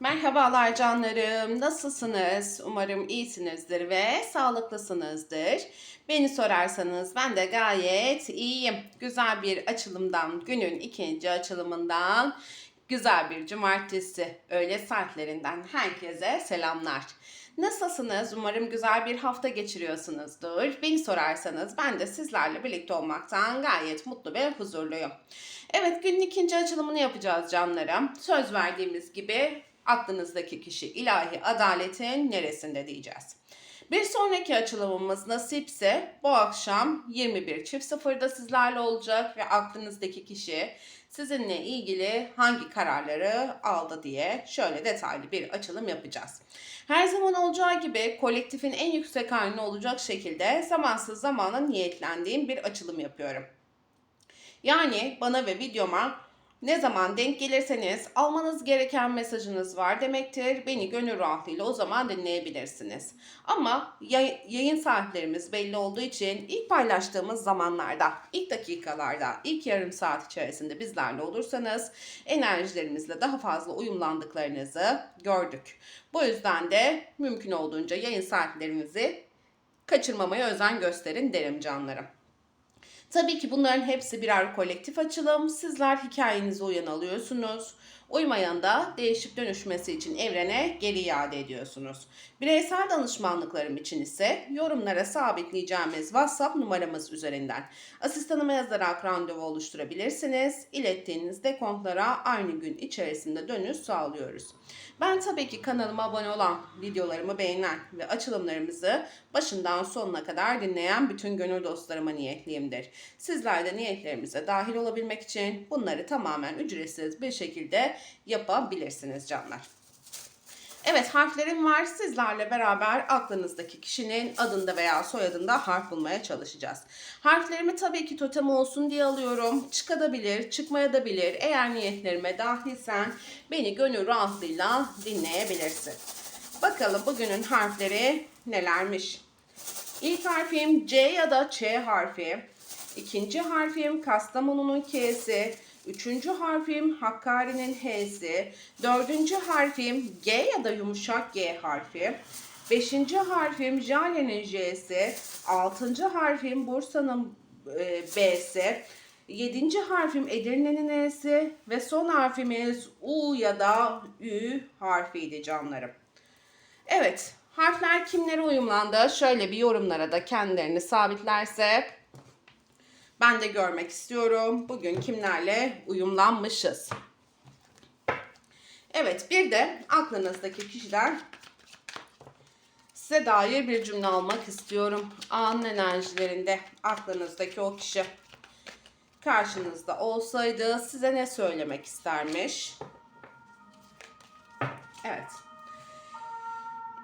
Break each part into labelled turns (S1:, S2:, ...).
S1: Merhabalar canlarım. Nasılsınız? Umarım iyisinizdir ve sağlıklısınızdır. Beni sorarsanız ben de gayet iyiyim. Güzel bir açılımdan, günün ikinci açılımından, güzel bir cumartesi öğle saatlerinden herkese selamlar. Nasılsınız? Umarım güzel bir hafta geçiriyorsunuzdur. Beni sorarsanız ben de sizlerle birlikte olmaktan gayet mutlu ve huzurluyum. Evet günün ikinci açılımını yapacağız canlarım. Söz verdiğimiz gibi aklınızdaki kişi ilahi adaletin neresinde diyeceğiz. Bir sonraki açılımımız nasipse bu akşam 21.00'da sizlerle olacak ve aklınızdaki kişi sizinle ilgili hangi kararları aldı diye şöyle detaylı bir açılım yapacağız. Her zaman olacağı gibi kolektifin en yüksek haline olacak şekilde zamansız zamana niyetlendiğim bir açılım yapıyorum. Yani bana ve videoma ne zaman denk gelirseniz almanız gereken mesajınız var demektir. Beni gönül rahatlığıyla o zaman dinleyebilirsiniz. Ama yay- yayın saatlerimiz belli olduğu için ilk paylaştığımız zamanlarda, ilk dakikalarda, ilk yarım saat içerisinde bizlerle olursanız enerjilerimizle daha fazla uyumlandıklarınızı gördük. Bu yüzden de mümkün olduğunca yayın saatlerimizi kaçırmamaya özen gösterin derim canlarım. Tabii ki bunların hepsi birer kolektif açılım. Sizler hikayenize uyan alıyorsunuz. Uymayan da değişip dönüşmesi için evrene geri iade ediyorsunuz. Bireysel danışmanlıklarım için ise yorumlara sabitleyeceğimiz WhatsApp numaramız üzerinden asistanıma yazarak randevu oluşturabilirsiniz. İlettiğiniz dekontlara aynı gün içerisinde dönüş sağlıyoruz. Ben tabii ki kanalıma abone olan, videolarımı beğenen ve açılımlarımızı başından sonuna kadar dinleyen bütün gönül dostlarıma niyetliyimdir. Sizler de niyetlerimize dahil olabilmek için bunları tamamen ücretsiz bir şekilde yapabilirsiniz canlar. Evet harflerim var. Sizlerle beraber aklınızdaki kişinin adında veya soyadında harf bulmaya çalışacağız. Harflerimi tabii ki totem olsun diye alıyorum. Çıkabilir, çıkmayabilir. Eğer niyetlerime dahilsen beni gönül rahatlığıyla dinleyebilirsin. Bakalım bugünün harfleri nelermiş? İlk harfim C ya da Ç harfi. İkinci harfim Kastamonu'nun K'si. Üçüncü harfim Hakkari'nin H'si. Dördüncü harfim G ya da yumuşak G harfi. Beşinci harfim Jale'nin J'si. Altıncı harfim Bursa'nın e, B'si. Yedinci harfim Edirne'nin E'si. Ve son harfimiz U ya da Ü harfiydi canlarım. Evet, harfler kimlere uyumlandı? Şöyle bir yorumlara da kendilerini sabitlerse ben de görmek istiyorum. Bugün kimlerle uyumlanmışız? Evet, bir de aklınızdaki kişiler size dair bir cümle almak istiyorum. Anın enerjilerinde aklınızdaki o kişi karşınızda olsaydı size ne söylemek istermiş? Evet.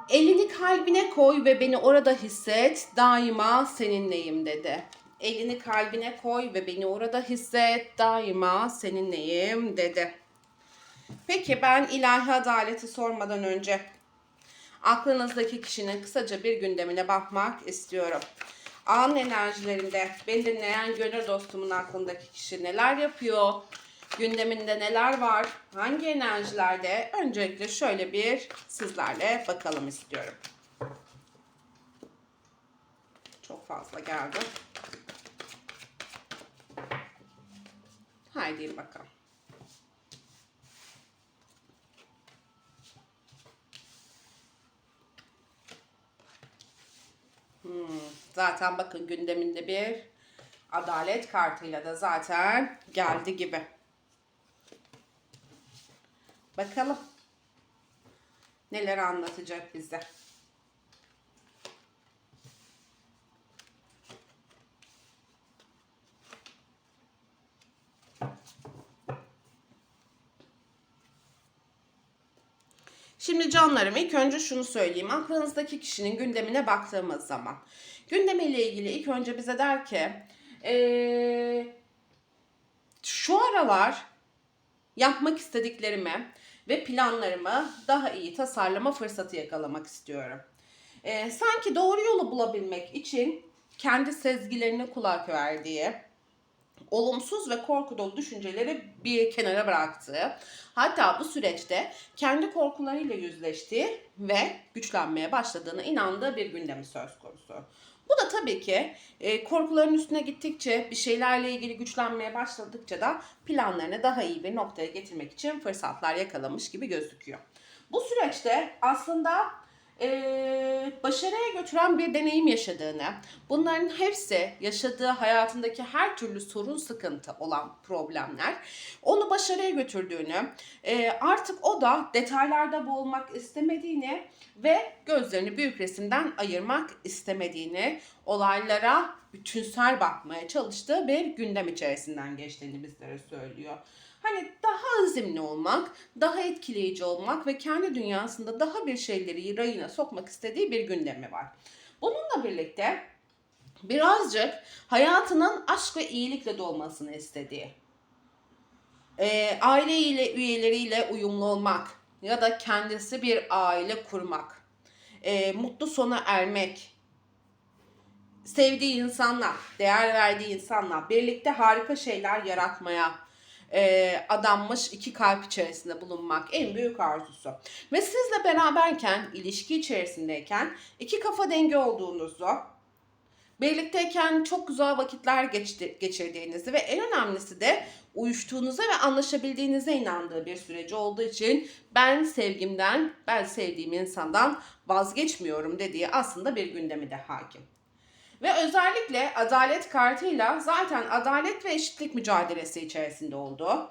S1: Elini kalbine koy ve beni orada hisset. Daima seninleyim dedi. Elini kalbine koy ve beni orada hisset. Daima seninleyim dedi. Peki ben ilahi adaleti sormadan önce aklınızdaki kişinin kısaca bir gündemine bakmak istiyorum. An enerjilerinde beni dinleyen gönül dostumun aklındaki kişi neler yapıyor? Gündeminde neler var? Hangi enerjilerde? Öncelikle şöyle bir sizlerle bakalım istiyorum. Çok fazla geldi. Haydi bakalım. Hmm, zaten bakın gündeminde bir adalet kartıyla da zaten geldi gibi. Bakalım neler anlatacak bize. Şimdi canlarım ilk önce şunu söyleyeyim. Aklınızdaki kişinin gündemine baktığımız zaman. Gündemiyle ilgili ilk önce bize der ki ee, şu aralar yapmak istediklerimi ve planlarımı daha iyi tasarlama fırsatı yakalamak istiyorum. Ee, sanki doğru yolu bulabilmek için kendi sezgilerine kulak verdiği, olumsuz ve korku dolu düşünceleri bir kenara bıraktı. Hatta bu süreçte kendi korkularıyla yüzleştiği ve güçlenmeye başladığına inandığı bir gündemi söz konusu. Bu da tabii ki e, korkuların üstüne gittikçe, bir şeylerle ilgili güçlenmeye başladıkça da planlarını daha iyi bir noktaya getirmek için fırsatlar yakalamış gibi gözüküyor. Bu süreçte aslında e, başarıya götüren bir deneyim yaşadığını, bunların hepsi yaşadığı hayatındaki her türlü sorun sıkıntı olan problemler onu başarıya götürdüğünü, e, artık o da detaylarda boğulmak istemediğini ve gözlerini büyük resimden ayırmak istemediğini, olaylara bütünsel bakmaya çalıştığı bir gündem içerisinden geçtiğini bizlere söylüyor. Hani daha azimli olmak, daha etkileyici olmak ve kendi dünyasında daha bir şeyleri rayına sokmak istediği bir gündemi var. Bununla birlikte birazcık hayatının aşk ve iyilikle dolmasını istediği, e, aile ile üyeleriyle uyumlu olmak ya da kendisi bir aile kurmak, e, mutlu sona ermek, sevdiği insanla, değer verdiği insanla birlikte harika şeyler yaratmaya e, adanmış iki kalp içerisinde bulunmak en büyük arzusu. Ve sizle beraberken, ilişki içerisindeyken iki kafa dengi olduğunuzu, birlikteyken çok güzel vakitler geçti, geçirdiğinizi ve en önemlisi de uyuştuğunuza ve anlaşabildiğinize inandığı bir süreci olduğu için ben sevgimden, ben sevdiğim insandan vazgeçmiyorum dediği aslında bir gündemi de hakim. Ve özellikle adalet kartıyla zaten adalet ve eşitlik mücadelesi içerisinde oldu.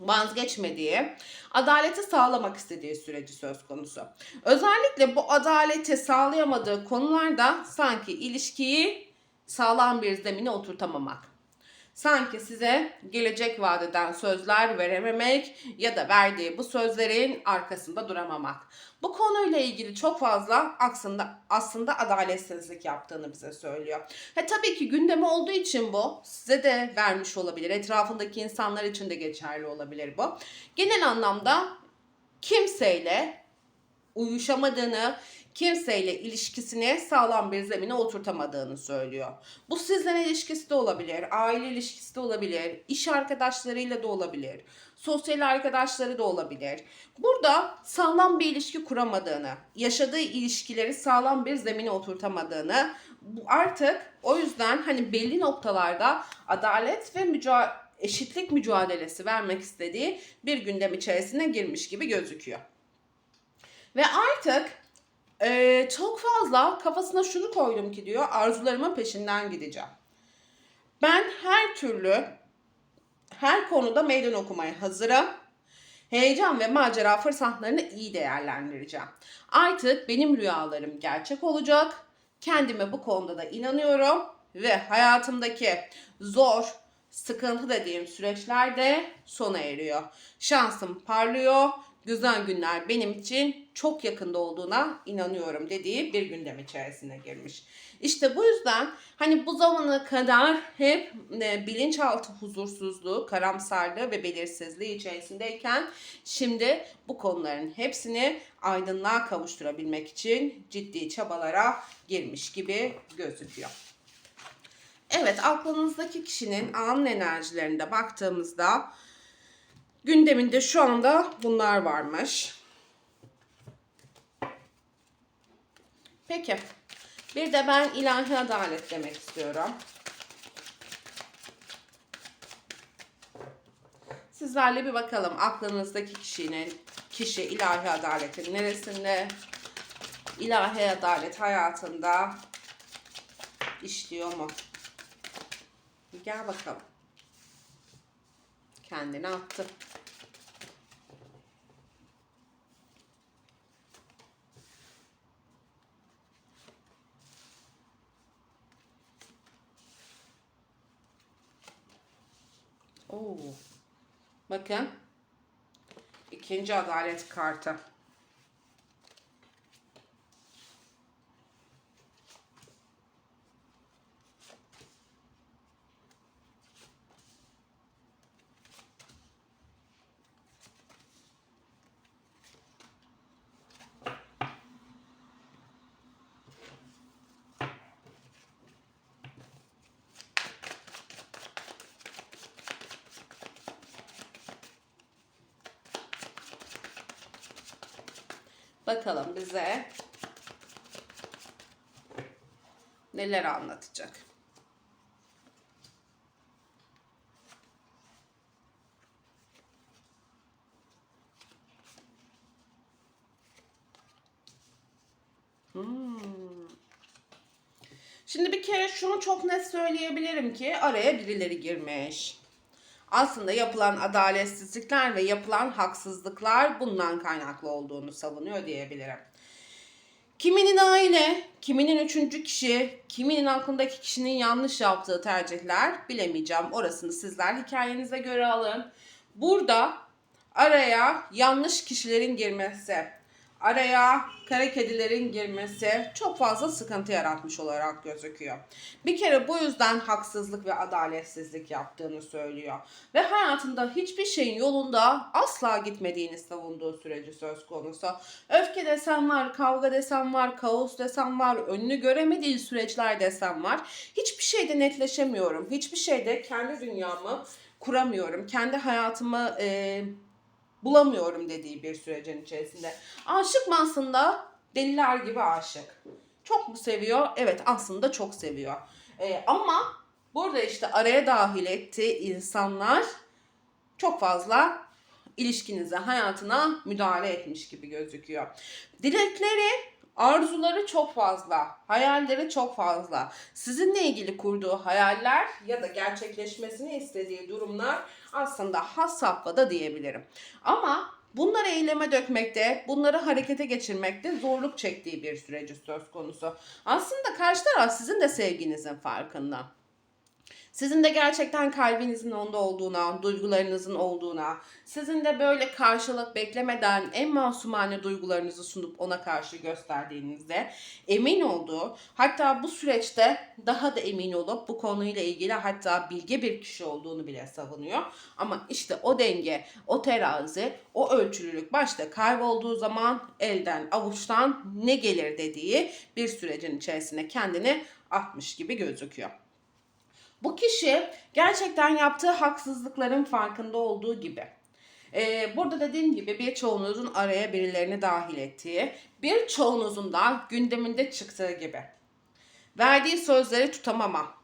S1: Vazgeçmediği, adaleti sağlamak istediği süreci söz konusu. Özellikle bu adaleti sağlayamadığı konularda sanki ilişkiyi sağlam bir zemine oturtamamak. Sanki size gelecek vadeden sözler verememek ya da verdiği bu sözlerin arkasında duramamak. Bu konuyla ilgili çok fazla aslında aslında adaletsizlik yaptığını bize söylüyor. Ve tabii ki gündemi olduğu için bu size de vermiş olabilir. Etrafındaki insanlar için de geçerli olabilir bu. Genel anlamda kimseyle uyuşamadığını, kimseyle ilişkisini sağlam bir zemine oturtamadığını söylüyor. Bu sizden ilişkisi de olabilir, aile ilişkisi de olabilir, iş arkadaşlarıyla da olabilir, sosyal arkadaşları da olabilir. Burada sağlam bir ilişki kuramadığını, yaşadığı ilişkileri sağlam bir zemine oturtamadığını, artık o yüzden hani belli noktalarda adalet ve mücadele eşitlik mücadelesi vermek istediği bir gündem içerisine girmiş gibi gözüküyor. Ve artık e, çok fazla kafasına şunu koydum ki diyor arzularımın peşinden gideceğim. Ben her türlü her konuda meydan okumaya hazırım. Heyecan ve macera fırsatlarını iyi değerlendireceğim. Artık benim rüyalarım gerçek olacak. Kendime bu konuda da inanıyorum ve hayatımdaki zor, sıkıntı dediğim süreçlerde sona eriyor. Şansım parlıyor güzel günler benim için çok yakında olduğuna inanıyorum dediği bir gündem içerisine girmiş. İşte bu yüzden hani bu zamana kadar hep e, bilinçaltı huzursuzluğu, karamsarlığı ve belirsizliği içerisindeyken şimdi bu konuların hepsini aydınlığa kavuşturabilmek için ciddi çabalara girmiş gibi gözüküyor. Evet aklınızdaki kişinin anın enerjilerinde baktığımızda Gündeminde şu anda bunlar varmış. Peki. Bir de ben ilahi adalet demek istiyorum. Sizlerle bir bakalım aklınızdaki kişinin kişi ilahi adaletin neresinde? İlahi adalet hayatında işliyor mu? Gel bakalım. Kendini attı. Oo. Bakın. İkinci adalet kartı. Bakalım bize neler anlatacak. Hmm. Şimdi bir kere şunu çok net söyleyebilirim ki araya birileri girmiş. Aslında yapılan adaletsizlikler ve yapılan haksızlıklar bundan kaynaklı olduğunu savunuyor diyebilirim. Kiminin aile, kiminin üçüncü kişi, kiminin aklındaki kişinin yanlış yaptığı tercihler bilemeyeceğim. Orasını sizler hikayenize göre alın. Burada araya yanlış kişilerin girmesi, araya kara kedilerin girmesi çok fazla sıkıntı yaratmış olarak gözüküyor. Bir kere bu yüzden haksızlık ve adaletsizlik yaptığını söylüyor. Ve hayatında hiçbir şeyin yolunda asla gitmediğini savunduğu süreci söz konusu. Öfke desem var, kavga desem var, kaos desem var, önünü göremediği süreçler desem var. Hiçbir şeyde netleşemiyorum. Hiçbir şeyde kendi dünyamı kuramıyorum. Kendi hayatımı e, bulamıyorum dediği bir sürecin içerisinde. Aşık mı aslında? Deliler gibi aşık. Çok mu seviyor? Evet aslında çok seviyor. Ee, ama burada işte araya dahil ettiği insanlar çok fazla ilişkinize, hayatına müdahale etmiş gibi gözüküyor. Dilekleri Arzuları çok fazla, hayalleri çok fazla. Sizinle ilgili kurduğu hayaller ya da gerçekleşmesini istediği durumlar aslında has safhada diyebilirim. Ama bunları eyleme dökmekte, bunları harekete geçirmekte zorluk çektiği bir süreci söz konusu. Aslında karşı taraf sizin de sevginizin farkında. Sizin de gerçekten kalbinizin onda olduğuna, duygularınızın olduğuna, sizin de böyle karşılık beklemeden en masumane duygularınızı sunup ona karşı gösterdiğinizde emin olduğu, hatta bu süreçte daha da emin olup bu konuyla ilgili hatta bilge bir kişi olduğunu bile savunuyor. Ama işte o denge, o terazi, o ölçülülük başta kaybolduğu zaman elden avuçtan ne gelir dediği bir sürecin içerisine kendini atmış gibi gözüküyor. Bu kişi gerçekten yaptığı haksızlıkların farkında olduğu gibi. Ee, burada dediğim gibi birçoğunuzun araya birilerini dahil ettiği, birçoğunuzun da gündeminde çıktığı gibi. Verdiği sözleri tutamama,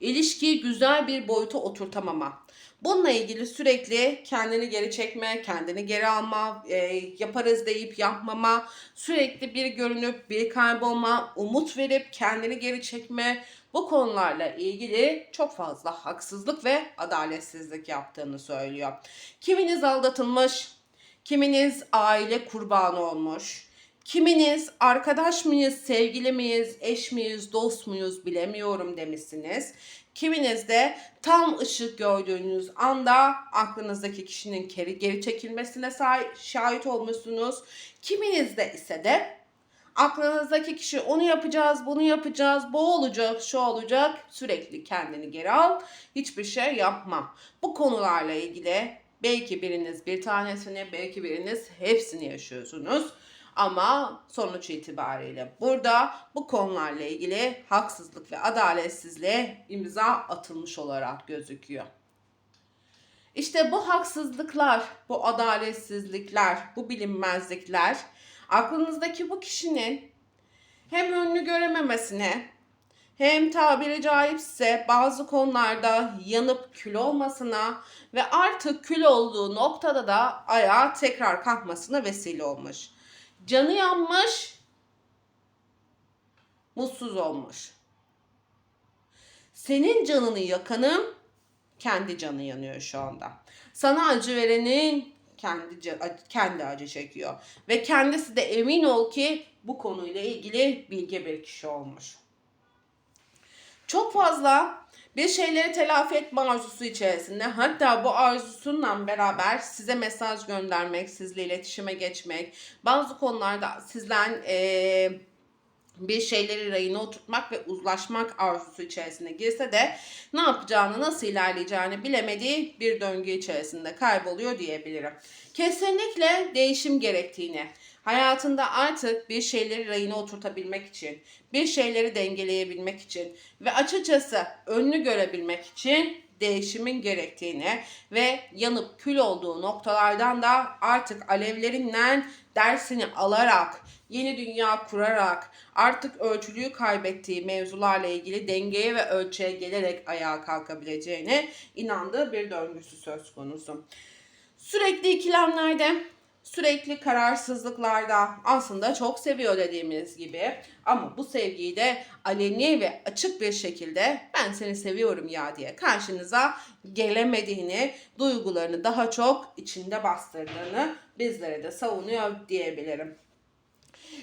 S1: ilişkiyi güzel bir boyuta oturtamama. Bununla ilgili sürekli kendini geri çekme, kendini geri alma, e, yaparız deyip yapmama, sürekli bir görünüp bir kaybolma, umut verip kendini geri çekme, bu konularla ilgili çok fazla haksızlık ve adaletsizlik yaptığını söylüyor. Kiminiz aldatılmış, kiminiz aile kurbanı olmuş, kiminiz arkadaş mıyız, sevgili miyiz, eş miyiz, dost muyuz bilemiyorum demişsiniz. Kiminiz de tam ışık gördüğünüz anda aklınızdaki kişinin geri, geri çekilmesine şahit olmuşsunuz. Kiminiz de ise de aklınızdaki kişi onu yapacağız, bunu yapacağız, bu olacak, şu olacak. Sürekli kendini geri al. Hiçbir şey yapma. Bu konularla ilgili belki biriniz bir tanesini, belki biriniz hepsini yaşıyorsunuz. Ama sonuç itibariyle burada bu konularla ilgili haksızlık ve adaletsizliğe imza atılmış olarak gözüküyor. İşte bu haksızlıklar, bu adaletsizlikler, bu bilinmezlikler aklınızdaki bu kişinin hem önünü görememesine hem tabiri caizse bazı konularda yanıp kül olmasına ve artık kül olduğu noktada da ayağa tekrar kalkmasına vesile olmuş. Canı yanmış, mutsuz olmuş. Senin canını yakanın kendi canı yanıyor şu anda. Sana acı verenin kendi kendi acı çekiyor ve kendisi de emin ol ki bu konuyla ilgili bilge bir kişi olmuş. Çok fazla bir şeyleri telafi etme arzusu içerisinde hatta bu arzusunla beraber size mesaj göndermek, sizle iletişime geçmek, bazı konularda sizden ee, bir şeyleri rayına oturtmak ve uzlaşmak arzusu içerisine girse de ne yapacağını, nasıl ilerleyeceğini bilemediği bir döngü içerisinde kayboluyor diyebilirim. Kesinlikle değişim gerektiğini, hayatında artık bir şeyleri rayına oturtabilmek için, bir şeyleri dengeleyebilmek için ve açıkçası önünü görebilmek için değişimin gerektiğini ve yanıp kül olduğu noktalardan da artık alevlerinden dersini alarak, yeni dünya kurarak, artık ölçülüğü kaybettiği mevzularla ilgili dengeye ve ölçüye gelerek ayağa kalkabileceğine inandığı bir döngüsü söz konusu. Sürekli ikilemlerde, sürekli kararsızlıklarda aslında çok seviyor dediğimiz gibi ama bu sevgiyi de aleni ve açık bir şekilde ben seni seviyorum ya diye karşınıza gelemediğini, duygularını daha çok içinde bastırdığını bizlere de savunuyor diyebilirim.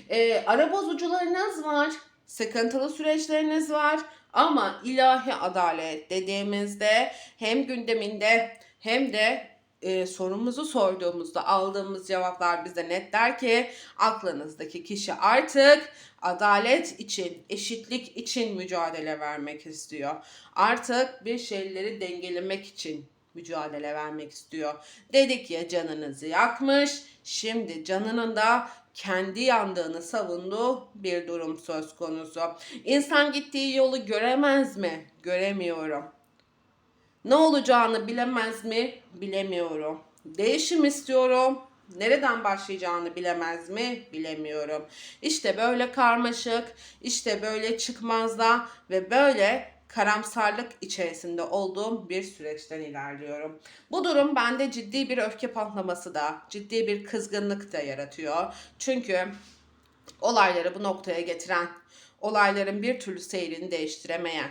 S1: Ee, ara bozucularınız var, sıkıntılı süreçleriniz var ama ilahi adalet dediğimizde hem gündeminde hem de e, sorumuzu sorduğumuzda aldığımız cevaplar bize net der ki aklınızdaki kişi artık adalet için, eşitlik için mücadele vermek istiyor. Artık bir şeyleri dengelemek için mücadele vermek istiyor. Dedik ya canınızı yakmış, şimdi canının da kendi yandığını savunduğu bir durum söz konusu. İnsan gittiği yolu göremez mi? Göremiyorum. Ne olacağını bilemez mi? Bilemiyorum. Değişim istiyorum. Nereden başlayacağını bilemez mi? Bilemiyorum. İşte böyle karmaşık, işte böyle çıkmazda ve böyle karamsarlık içerisinde olduğum bir süreçten ilerliyorum. Bu durum bende ciddi bir öfke patlaması da, ciddi bir kızgınlık da yaratıyor. Çünkü olayları bu noktaya getiren, olayların bir türlü seyrini değiştiremeyen,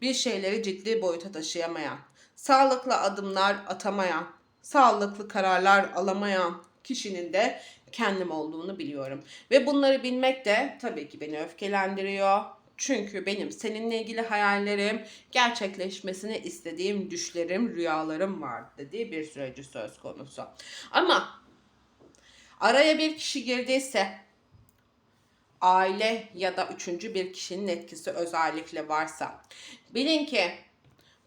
S1: bir şeyleri ciddi boyuta taşıyamayan, sağlıklı adımlar atamayan, sağlıklı kararlar alamayan kişinin de kendim olduğunu biliyorum. Ve bunları bilmek de tabii ki beni öfkelendiriyor. Çünkü benim seninle ilgili hayallerim, gerçekleşmesini istediğim düşlerim, rüyalarım var dediği bir süreci söz konusu. Ama araya bir kişi girdiyse aile ya da üçüncü bir kişinin etkisi özellikle varsa bilin ki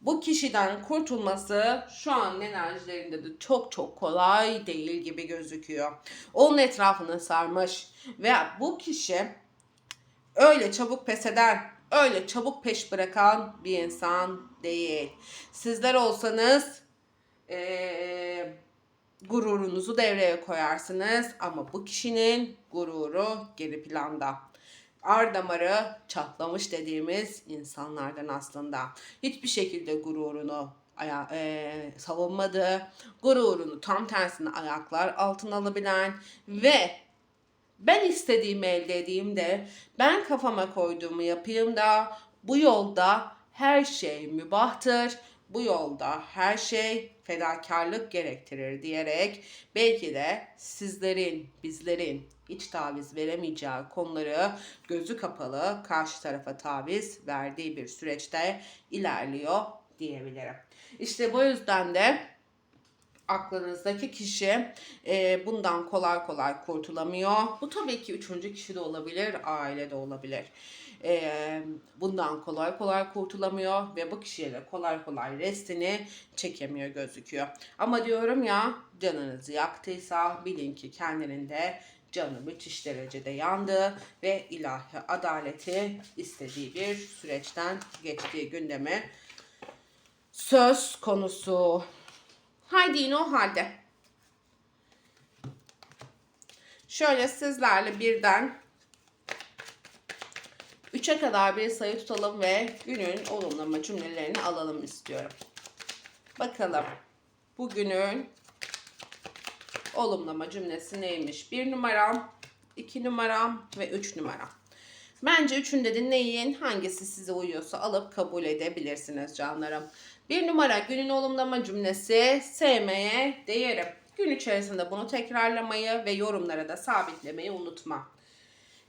S1: bu kişiden kurtulması şu an enerjilerinde de çok çok kolay değil gibi gözüküyor. Onun etrafını sarmış ve bu kişi öyle çabuk pes eden, öyle çabuk peş bırakan bir insan değil. Sizler olsanız ee, gururunuzu devreye koyarsınız ama bu kişinin gururu geri planda. Ar damarı çatlamış dediğimiz insanlardan aslında. Hiçbir şekilde gururunu aya, e, savunmadı. Gururunu tam tersine ayaklar altına alabilen ve ben istediğimi elde edeyim de ben kafama koyduğumu yapayım da bu yolda her şey mübahtır. Bu yolda her şey fedakarlık gerektirir diyerek belki de sizlerin, bizlerin iç taviz veremeyeceği konuları gözü kapalı karşı tarafa taviz verdiği bir süreçte ilerliyor diyebilirim. İşte bu yüzden de aklınızdaki kişi e, bundan kolay kolay kurtulamıyor. Bu tabii ki üçüncü kişi de olabilir, aile de olabilir. E, bundan kolay kolay kurtulamıyor ve bu kişiye de kolay kolay restini çekemiyor gözüküyor. Ama diyorum ya canınızı yaktıysa bilin ki kendinin de canı müthiş derecede yandı ve ilahi adaleti istediği bir süreçten geçtiği gündeme söz konusu. Haydi yine o halde. Şöyle sizlerle birden 3'e kadar bir sayı tutalım ve günün olumlama cümlelerini alalım istiyorum. Bakalım bugünün olumlama cümlesi neymiş? 1 numaram, 2 numaram ve 3 numaram. Bence üçünde dinleyin. Hangisi size uyuyorsa alıp kabul edebilirsiniz canlarım. Bir numara günün olumlama cümlesi sevmeye değerim. Gün içerisinde bunu tekrarlamayı ve yorumlara da sabitlemeyi unutma.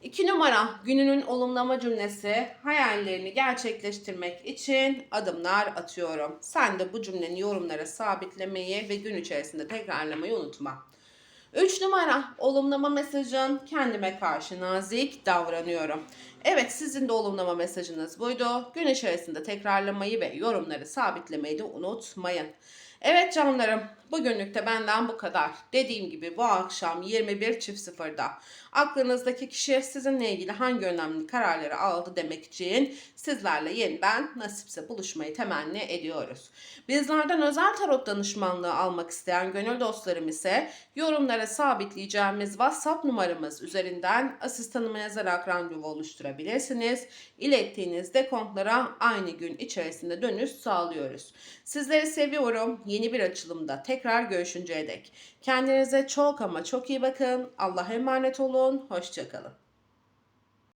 S1: İki numara gününün olumlama cümlesi hayallerini gerçekleştirmek için adımlar atıyorum. Sen de bu cümlenin yorumlara sabitlemeyi ve gün içerisinde tekrarlamayı unutma. 3 numara olumlama mesajın kendime karşı nazik davranıyorum. Evet sizin de olumlama mesajınız buydu. Gün içerisinde tekrarlamayı ve yorumları sabitlemeyi de unutmayın. Evet canlarım Bugünlük de benden bu kadar. Dediğim gibi bu akşam 21.00'da aklınızdaki kişi sizinle ilgili hangi önemli kararları aldı demek için sizlerle yeniden nasipse buluşmayı temenni ediyoruz. Bizlerden özel tarot danışmanlığı almak isteyen gönül dostlarım ise yorumlara sabitleyeceğimiz WhatsApp numaramız üzerinden asistanıma yazarak randevu oluşturabilirsiniz. İlettiğiniz dekontlara aynı gün içerisinde dönüş sağlıyoruz. Sizleri seviyorum. Yeni bir açılımda tekrar görüşünceye dek. Kendinize çok ama çok iyi bakın. Allah'a emanet olun. Hoşçakalın.